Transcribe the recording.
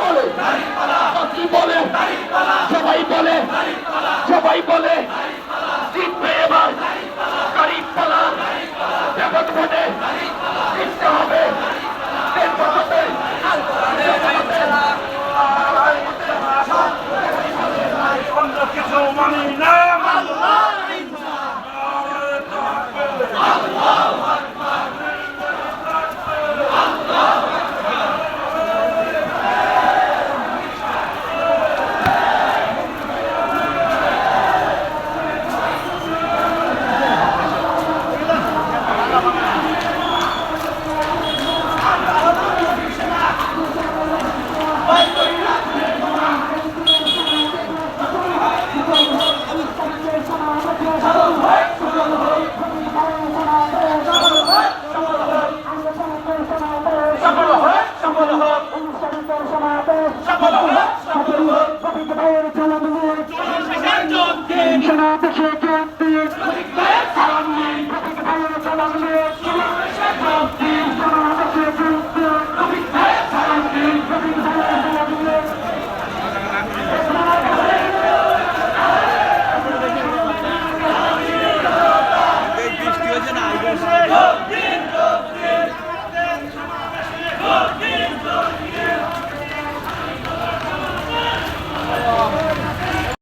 বলে? বলে? সবাই বলে? সবাই বলে? জিতবে এবার। গাড়ির পালা কিছু মানি না সমাবেশে যোগ দিন